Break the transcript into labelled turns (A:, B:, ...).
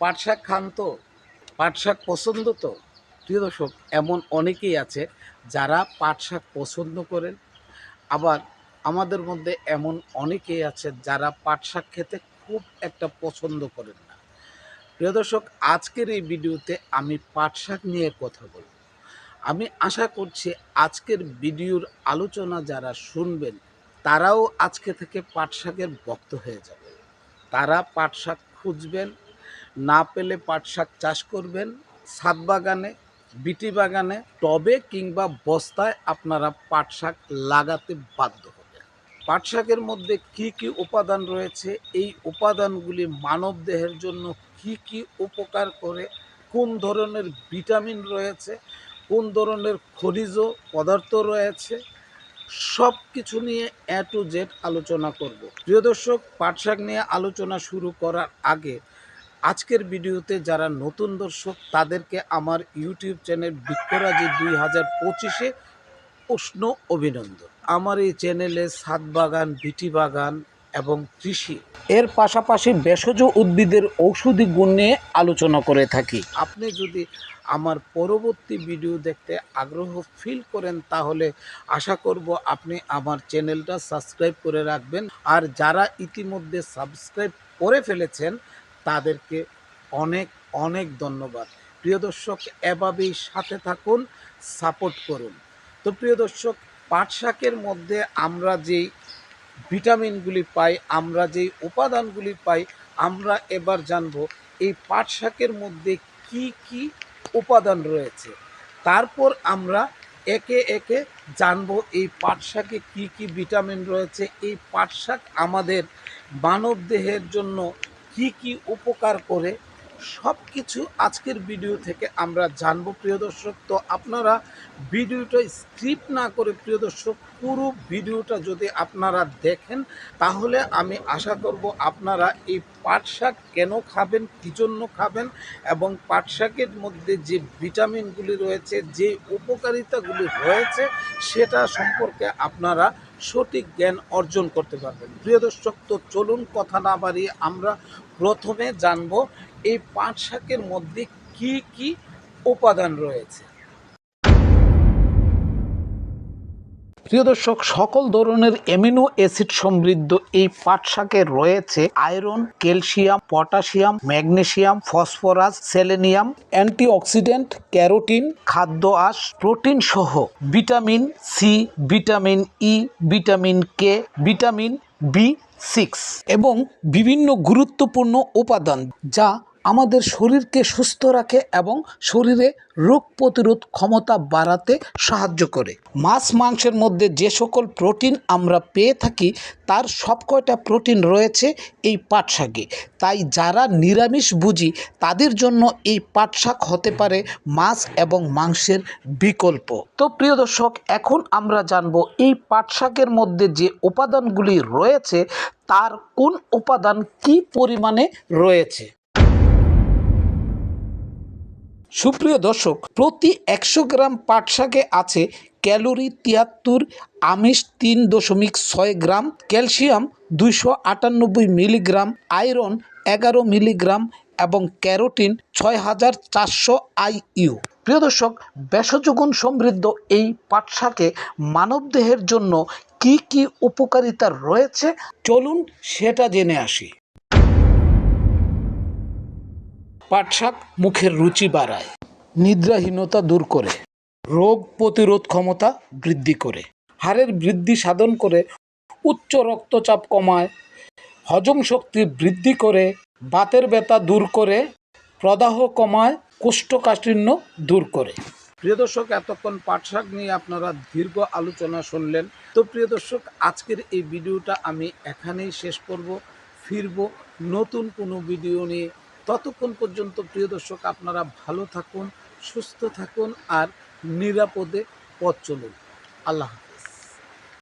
A: পাট শাক খান তো? পাট শাক পছন্দ তো? প্রিয় দর্শক, এমন অনেকেই আছে যারা পাট শাক পছন্দ করেন। আবার আমাদের মধ্যে এমন অনেকেই আছে যারা পাট শাক খেতে খুব একটা পছন্দ করেন না। প্রিয় দর্শক, আজকের এই ভিডিওতে আমি পাট শাক নিয়ে কথা বলব। আমি আশা করছি আজকের ভিডিওর আলোচনা যারা শুনবেন, তারাও আজকে থেকে পাট শাকের ভক্ত হয়ে যাবে তারা পাট শাক খুঁজবেন না পেলে পাট শাক চাষ করবেন, ছাদ বাগানে, বিটি বাগানে, টবে কিংবা বস্তায় আপনারা পাট শাক লাগাতে বাধ্য হবেন। পাট শাকের মধ্যে কি কি উপাদান রয়েছে, এই উপাদানগুলি মানব দেহের জন্য কি কি উপকার করে, কোন ধরনের ভিটামিন রয়েছে, কোন ধরনের খনিজ পদার্থ রয়েছে সব কিছু নিয়ে এ টু জেড আলোচনা করব। প্রিয় দর্শক পাট শাক নিয়ে আলোচনা শুরু করার আগে আজকের ভিডিওতে যারা নতুন দর্শক, তাদেরকে আমার ইউটিউব চ্যানেল বিক্ষরাজি দুই হাজার পঁচিশে উষ্ণ অভিনন্দন। আমার এই চ্যানেলে ছাদ বাগান, বিটি বাগান এবং কৃষি, এর পাশাপাশি ভেষজ উদ্ভিদের ঔষধি গুণ নিয়ে আলোচনা করে থাকি। আপনি যদি আমার পরবর্তী ভিডিও দেখতে আগ্রহ ফিল করেন, তাহলে আশা করব আপনি আমার চ্যানেলটা সাবস্ক্রাইব করে রাখবেন। আর যারা ইতিমধ্যে সাবস্ক্রাইব করে ফেলেছেন তাদেরকে অনেক অনেক ধন্যবাদ। প্রিয় দর্শক, এভাবেই সাথে থাকুন, সাপোর্ট করুন। তো প্রিয় দর্শক, পাট শাকের মধ্যে আমরা যেই ভিটামিনগুলি পাই, আমরা যেই উপাদানগুলি পাই, আমরা এবার জানব এই পাট শাকের মধ্যে কি কি উপাদান রয়েছে। তারপর আমরা একে একে জানব এই পাট শাকে কী কী ভিটামিন রয়েছে। এই পাট শাক আমাদের মানব দেহের জন্য কি কি উপকার করে সব কিছু আজকের ভিডিও থেকে আমরা জানব, প্রিয় দর্শক। তো আপনারা ভিডিওটা স্ক্রিপ্ট না করে, প্রিয় দর্শক, পুরো ভিডিওটা যদি আপনারা দেখেন, তাহলে আমি আশা করব আপনারা এই পাট শাক কেন খাবেন, কী জন্য খাবেন এবং পাট শাকের মধ্যে যে ভিটামিনগুলি রয়েছে, যে উপকারিতাগুলি রয়েছে, সেটা সম্পর্কে আপনারা সঠিক জ্ঞান অর্জন করতে পারবেন। প্রিয় দর্শক, তো চলুন কথা না বাড়িয়ে আমরা প্রথমে জানব এই পাট শাকের মধ্যে কি কি উপাদান রয়েছে। প্রিয় দর্শক, সকল ধরনের এমিনো অ্যাসিড সমৃদ্ধ এই পাট শাকে রয়েছে iron, calcium, potassium magnesium phosphorus, selenium, antioxidant, carotene, খাদ্য আঁশ, প্রোটিন সহ vitamin C, vitamin E, vitamin K, vitamin B six এবং বিভিন্ন গুরুত্বপূর্ণ উপাদান যা আমাদের শরীরকে সুস্থ রাখে এবং শরীরে রোগ প্রতিরোধ ক্ষমতা বাড়াতে সাহায্য করে। মাছ, মাংসের মধ্যে যে সকল প্রোটিন আমরা পেয়ে থাকি, তার সব কয়টা প্রোটিন রয়েছে এই পাট শাকে তাই যারা নিরামিষ বুঝি তাদের জন্য এই পাট শাক হতে পারে মাছ এবং মাংসের বিকল্প। তো প্রিয় দর্শক, এখন আমরা জানব এই পাট শাকের মধ্যে যে উপাদানগুলি রয়েছে, তার কোন উপাদান কি পরিমাণে রয়েছে। সুপ্রিয় দর্শক, প্রতি একশো গ্রাম পাট শাকে আছে ক্যালোরি তিয়াত্তর, আমিষ তিন দশমিক ছয় গ্রাম, ক্যালসিয়াম দুইশো আটানব্বই মিলিগ্রাম, আয়রন এগারো মিলিগ্রাম এবং ক্যারোটিন ছয় হাজার চারশো আইইউ। প্রিয় দর্শক, ভেষজগুণ সমৃদ্ধ এই পাট শাকে মানবদেহের জন্য কি কি উপকারিতা রয়েছে? চলুন সেটা জেনে আসি। পাট শাক মুখের রুচি বাড়ায়, নিদ্রাহীনতা দূর করে, রোগ প্রতিরোধ ক্ষমতা বৃদ্ধি করে, হাড়ের বৃদ্ধি সাধন করে, উচ্চ রক্তচাপ কমায়, হজম শক্তি বৃদ্ধি করে, বাতের ব্যথা দূর করে, প্রদাহ কমায়, কোষ্ঠকাঠিন্য দূর করে। প্রিয় দর্শক, এতক্ষণ পাট শাক নিয়ে আপনারা দীর্ঘ আলোচনা শুনলেন। তো প্রিয় দর্শক, আজকের এই ভিডিওটা আমি এখানেই শেষ করব। ফিরব নতুন কোনো ভিডিও নিয়ে। ততক্ষণ পর্যন্ত প্রিয় দর্শক আপনারা ভালো থাকুন সুস্থ থাকুন আর নিরাপদে পথ চলুন আল্লাহ।